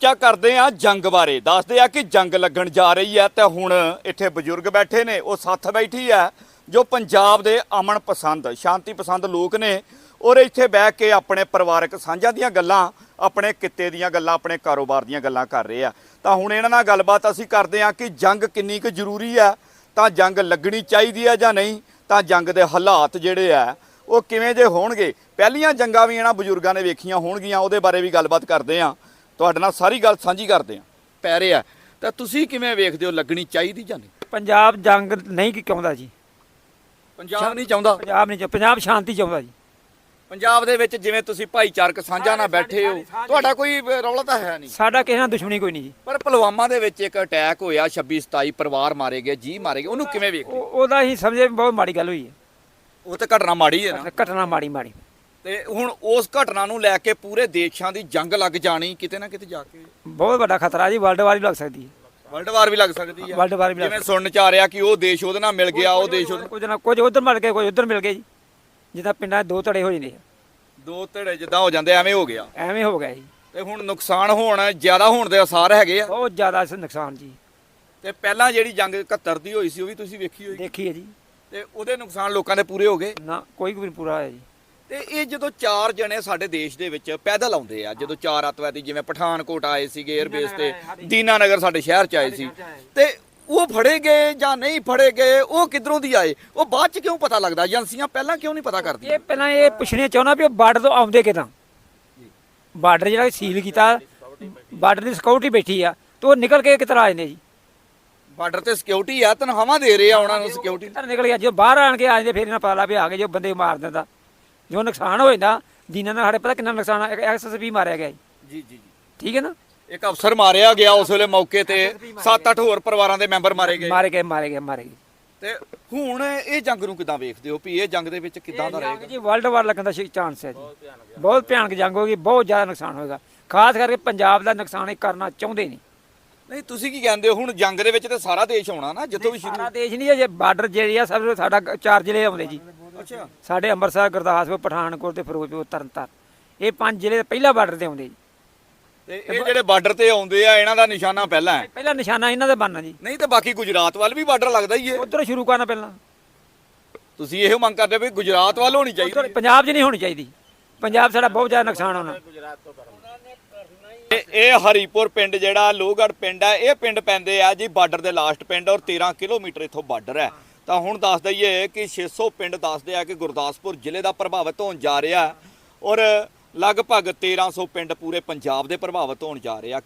ਚਰਚਾ ਕਰਦੇ ਆ ਜੰਗ ਬਾਰੇ। ਦੱਸਦੇ ਆ ਕਿ ਜੰਗ ਲੱਗਣ ਜਾ ਰਹੀ ਹੈ ਤੇ ਹੁਣ ਇੱਥੇ ਬਜ਼ੁਰਗ ਬੈਠੇ ਨੇ, ਉਹ ਸੱਥ ਬੈਠੀ ਹੈ, ਜੋ ਪੰਜਾਬ ਦੇ ਅਮਨ ਪਸੰਦ, ਸ਼ਾਂਤੀ ਪਸੰਦ ਲੋਕ ਨੇ। ਔਰ ਇੱਥੇ ਬਹਿ ਕੇ ਆਪਣੇ ਪਰਿਵਾਰਕ ਸਾਂਝਾਂ ਦੀਆਂ ਗੱਲਾਂ, ਆਪਣੇ ਕਿੱਤੇ ਦੀਆਂ ਗੱਲਾਂ, ਆਪਣੇ ਕਾਰੋਬਾਰ ਦੀਆਂ ਗੱਲਾਂ ਕਰ ਰਹੇ ਆ। ਤਾਂ ਹੁਣ ਇਹਨਾਂ ਨਾਲ ਗੱਲਬਾਤ ਅਸੀਂ ਕਰਦੇ ਆ ਕਿ ਜੰਗ ਕਿੰਨੀ ਕੁ ਜ਼ਰੂਰੀ ਆ ਤਾਂ ਜੰਗ ਲੱਗਣੀ ਚਾਹੀਦੀ ਆ ਜਾਂ ਨਹੀਂ, ਤਾਂ ਜੰਗ ਦੇ ਹਾਲਾਤ ਜਿਹੜੇ ਆ, ਉਹ ਕਿਵੇਂ ਜੇ ਹੋਣਗੇ। ਪਹਿਲੀਆਂ ਜੰਗਾਂ ਵੀ ਇਹਨਾਂ ਬਜ਼ੁਰਗਾਂ ਨੇ ਵੇਖੀਆਂ ਹੋਣਗੀਆਂ, ਉਹਦੇ ਬਾਰੇ ਵੀ ਗੱਲਬਾਤ ਕਰਦੇ ਆ ਤੁਹਾਡੇ ਨਾਲ ਸਾਰੀ ਗੱਲ ਸਾਂਝੀ ਕਰਦੇ ਆ ਪੈ ਰਹੇ। ਤਾਂ ਤੁਸੀਂ ਕਿਵੇਂ ਵੇਖਦੇ ਹੋ ਲੱਗਣੀ ਚਾਹੀਦੀ ਜਾਂ ਨਹੀਂ? ਪੰਜਾਬ ਜੰਗ ਨਹੀਂ ਕਿ ਚਾਹੁੰਦਾ ਜੀ। ਪੰਜਾਬ ਨਹੀਂ ਚਾਹੁੰਦਾ? ਪੰਜਾਬ ਨਹੀਂ ਚਾਹੁੰਦਾ ਪੰਜਾਬ ਸ਼ਾਂਤੀ ਚਾਹੁੰਦਾ ਜੀ। ਪੰਜਾਬ ਦੇ ਵਿੱਚ ਜਿਵੇਂ ਤੁਸੀਂ ਭਾਈਚਾਰਕ ਸਾਂਝਾ ਨਾਲ ਬੈਠੇ ਹੋ ਤੁਹਾਡਾ ਕੋਈ ਰੌਲਾ ਤਾਂ ਹੈ ਨਹੀਂ। ਸਾਡਾ ਕਿਸੇ ਨਾਲ ਦੁਸ਼ਮਣੀ ਕੋਈ ਨਹੀਂ ਜੀ। ਪਰ ਪੁਲਵਾਮਾ ਦੇ ਵਿੱਚ ਇੱਕ ਅਟੈਕ ਹੋਇਆ 26 27 ਪਰਿਵਾਰ ਮਾਰੇ ਗਏ ਜੀ ਮਾਰੇ ਗਏ ਉਹਨੂੰ ਕਿਵੇਂ ਵੇਖਦੇ ਉਹ- ਉਹਦਾ ਹੀ ਸਮਝੇ ਬਹੁਤ ਮਾੜੀ ਗੱਲ ਹੋਈ ਉਹ ਤਾਂ ਘਟਨਾ ਮਾੜੀ ਹੈ ਨਾ। ਹੈ ਘਟਨਾ ਮਾੜੀ ਮਾੜੀ। ਤੇ ਹੁਣ ਉਸ ਘਟਨਾ ਨੂੰ ਲੈ ਕੇ ਪੂਰੇ ਦੇਸ਼ਾਂ ਦੀ ਜੰਗ ਲੱਗ ਜਾਣੀ ਕਿਤੇ ਨਾ ਕਿਤੇ ਜਾ ਕੇ। ਬਹੁਤ ਵੱਡਾ ਖਤਰਾ ਜੀ ਵਰਲਡ ਵਾਰ ਵੀ ਲੱਗ ਸਕਦੀ ਹੈ। ਵਰਲਡ ਵਾਰ ਵੀ ਲੱਗ ਸਕਦੀ ਹੈ ਵਰਲਡ ਵਾਰ ਵੀ ਲੱਗ ਜਿਵੇਂ ਸੁਣਨ ਚ ਆ ਰਿਹਾ ਕਿ ਉਹ ਦੇਸ਼ ਉਹਦੇ ਨਾਲ ਮਿਲ ਗਿਆ ਉਹ ਦੇਸ਼ ਉਹਦੇ ਕੁਝ ਨਾ ਕੁਝ ਉਧਰ ਮਿਲ ਗਏ ਕੁਝ ਉਧਰ ਮਿਲ ਗਏ ਜੀ। ਜਿੱਦਾਂ ਪਿੰਡਾਂ 'ਚ ਦੋ ਧੜੇ ਹੋ ਜਾਂਦੇ ਆ ਦੋ ਧੜੇ ਜਿੱਦਾਂ ਹੋ ਜਾਂਦੇ ਐਵੇਂ ਹੋ ਗਿਆ। ਐਵੇਂ ਹੋ ਗਿਆ ਜੀ। ਤੇ ਹੁਣ ਨੁਕਸਾਨ ਹੋਣ ਜ਼ਿਆਦਾ ਹੋਣ ਦੇ ਅਸਾਰ ਹੈਗੇ ਆ। ਬਹੁਤ ਜ਼ਿਆਦਾ ਇਸ ਨੁਕਸਾਨ ਜੀ। ਤੇ ਪਹਿਲਾਂ ਜਿਹੜੀ ਜੰਗ 71 ਦੀ ਹੋਈ ਸੀ ਉਹ ਵੀ ਤੁਸੀਂ ਵੇਖੀ ਹੋਈ। ਦੇਖੀ ਹੈ ਜੀ। ਤੇ ਉਹਦੇ ਨੁਕਸਾਨ ਲੋਕਾਂ ਦੇ ਪੂਰੇ ਹੋ ਗਏ। ਨਾ ਕੋਈ ਵੀ ਨਹੀਂ ਪੂਰਾ ਹੋਇਆ ਜੀ। ਤੇ ਇਹ ਜਦੋਂ ਚਾਰ ਜਣੇ ਸਾਡੇ ਦੇਸ਼ ਦੇ ਵਿੱਚ ਪੈਦਲ ਆਉਂਦੇ ਆ ਜਦੋਂ ਚਾਰ ਅੱਤਵਾਦੀ ਜਿਵੇਂ ਪਠਾਨਕੋਟ ਆਏ ਸੀਗੇ 에ਅਰਬੇਸ ਤੇ ਦੀਨਾਨਗਰ ਸਾਡੇ ਸ਼ਹਿਰ ਚ ਆਏ ਸੀ। ਤੇ ਉਹ ਫੜੇ ਗਏ ਜਾਂ ਨਹੀਂ ਫੜੇ ਗਏ ਉਹ ਕਿੱਧਰੋਂ ਦੀ ਆਏ? ਉਹ ਬਾਅਦ ਚ ਕਿਉਂ ਪਤਾ ਲੱਗਦਾ? ਏਜੰਸੀਆਂ ਪਹਿਲਾਂ ਕਿਉਂ ਨਹੀਂ ਪਤਾ ਕਰਦੀਆਂ? ਇਹ ਪਹਿਲਾਂ ਇਹ ਪੁੱਛਣੇ ਚਾਹੁੰਦਾ ਵੀ ਉਹ ਬਾਰਡਰ ਤੋਂ ਆਉਂਦੇ ਕਿਦਾਂ? ਬਾਰਡਰ ਜਿਹੜਾ ਸੀਲ ਕੀਤਾ ਬਾਰਡਰ ਦੀ ਸਿਕਿਉਰਿਟੀ ਬੈਠੀ ਆ ਤੇ ਉਹ ਨਿਕਲ ਕੇ ਕਿਤਰਾ ਆਏ ਨੇ ਜੀ? ਬਾਰਡਰ ਤੇ ਸਿਕਿਉਰਿਟੀ ਆ ਤਨਖਾਹਾਂ ਦੇ ਰਹੇ ਆ ਉਹਨਾਂ ਨੂੰ ਸਿਕਿਉਰਿਟੀ ਨਿਕਲ ਗਿਆ? ਜਦੋਂ ਬਾਹਰ ਆਣ ਕੇ ਆ ਜਾਂਦੇ ਫਿਰ ਇਹਨਾਂ ਪਤਾ ਲੱਗ ਵੀ ਆ ਗਏ ਜੋ ਬੰਦੇ ਮਾਰ ਦਿੰਦਾ। ਜੋ ਨੁਕਸਾਨ ਹੋ ਜਾਂਦਾ ਜਿਨ੍ਹਾਂ ਨਾਲ ਸਾਡੇ ਪਤਾ ਕਿੰਨਾ ਨੁਕਸਾਨ ਆ ਐਕਸਐਸਪੀ ਮਾਰਿਆ ਗਿਆ ਜੀ। ਜੀ ਜੀ ਠੀਕ ਹੈ ਨਾ? ਇੱਕ ਅਫਸਰ ਮਾਰਿਆ ਗਿਆ ਉਸ ਵੇਲੇ ਮੌਕੇ ਤੇ 7-8 ਹੋਰ ਪਰਿਵਾਰਾਂ ਦੇ ਮੈਂਬਰ ਮਾਰੇ ਗਏ। ਮਾਰੇ ਗਏ ਮਾਰੇ ਗਏ ਮਾਰੇ ਗਏ। ਤੇ ਹੁਣ ਇਹ ਜੰਗ ਨੂੰ ਕਿਦਾਂ ਵੇਖਦੇ ਹੋ ਵੀ ਇਹ ਜੰਗ ਦੇ ਵਿੱਚ ਕਿਦਾਂ ਦਾ ਰਹੇਗਾ? ਜੀ ਵਰਲਡ ਵਾਰ ਲੱਗਣ ਦਾ ਚਾਂਸ ਹੈ ਜੀ। ਬਹੁਤ ਭਿਆਨਕ ਜੰਗ ਹੋਗੀ ਬਹੁਤ ਜ਼ਿਆਦਾ ਨੁਕਸਾਨ ਹੋਏਗਾ। ਖਾਸ ਕਰਕੇ ਪੰਜਾਬ ਦਾ ਨੁਕਸਾਨ ਇਹ ਕਰਨਾ ਚਾਹੁੰਦੇ ਨਹੀਂ। ਨਹੀਂ ਤੁਸੀਂ ਕੀ ਕਹਿੰਦੇ ਹੋ? ਹੁਣ ਜੰਗ ਦੇ ਵਿੱਚ ਤੇ ਸਾਰਾ ਦੇਸ਼ ਆਉਣਾ ਨਾ ਜਿੱਥੋਂ ਵੀ ਸ਼ੁਰੂ ਸਾਰਾ ਦੇਸ਼ ਨਹੀਂ ਜੇ ਬਾਰਡਰ ਜਿਹੜੇ ਆ ਸਭ ਸਾਡਾ ਚਾਰ ਜ਼ਿਲ੍ਹੇ ਆਉਂਦੇ ਜੀ। ਅੱਛਾ। ਸਾਡੇ ਅੰਮ੍ਰਿਤਸਰ ਗੁਰਦਾਸਪੁਰ ਪਠਾਨਕੋਟ ਤੇ ਫਿਰੋਜ਼ਪੁਰ ਤਰਨਤਾਰਨ। ਇਹ ਪੰਜ ਜ਼ਿਲ੍ਹੇ ਪਹਿਲਾ ਬਾਰਡਰ ਤੇ ਆਉਂਦੇ ਜੀ। ਤੇ ਇਹ ਜਿਹੜੇ ਬਾਰਡਰ ਤੇ ਆਉਂਦੇ ਆ ਇਹਨਾਂ ਦਾ ਨਿਸ਼ਾਨਾ ਪਹਿਲਾਂ ਹੈ? ਪਹਿਲਾ ਨਿਸ਼ਾਨਾ ਇਹਨਾਂ ਦਾ ਬਣਨਾ ਜੀ। ਨਹੀਂ ਤੇ ਬਾਕੀ ਗੁਜਰਾਤ ਵੱਲ ਵੀ ਬਾਰਡਰ ਲੱਗਦਾ ਹੀ ਹੈ। ਉਧਰ ਸ਼ੁਰੂ ਕਰਨਾ ਪਹਿਲਾਂ। ਤੁਸੀਂ ਇਹੋ ਮੰਗ ਕਰਦੇ ਵੀ ਗੁਜਰਾਤ ਵੱਲ ਹੋਣੀ ਚਾਹੀਦੀ ਪੰਜਾਬ 'ਚ ਨਹੀਂ ਹੋਣੀ ਚਾਹੀਦੀ। ਪੰਜਾਬ ਸਾਡਾ ਬਹੁਤ ਜ਼ਿਆਦਾ ਨੁਕਸਾਨ ਹੋਣਾ। ਇਹ ਇਹ ਹਰੀਪੁਰ ਪਿੰਡ ਜਿਹੜਾ ਲੋਹਗੜ੍ਹ ਪਿੰਡ ਹੈ ਇਹ ਪਿੰਡ ਪੈਂਦੇ ਆ ਜੀ ਬਾਰਡਰ ਦੇ ਲਾਸਟ ਪਿੰਡ ਔਰ 13 ਕਿਲੋਮੀਟਰ ਇੱਥੋਂ ਬਾਰਡਰ ਹੈ। ਤਾਂ ਹੁਣ ਦੱਸ ਦਈਏ ਕਿ 600 ਪਿੰਡ ਦੱਸਦੇ ਆ ਕਿ ਗੁਰਦਾਸਪੁਰ ਜ਼ਿਲ੍ਹੇ ਦਾ ਪ੍ਰਭਾਵਿਤ ਹੋਣ ਜਾ ਰਿਹਾ ਔਰ ਲਗਭਗ 1300 ਪਿੰਡ ਪੂਰੇ ਪੰਜਾਬ ਦੇ ਪ੍ਰਭਾਵਿਤ ਹੋਣ ਜਾ ਰਹੇ ਆ।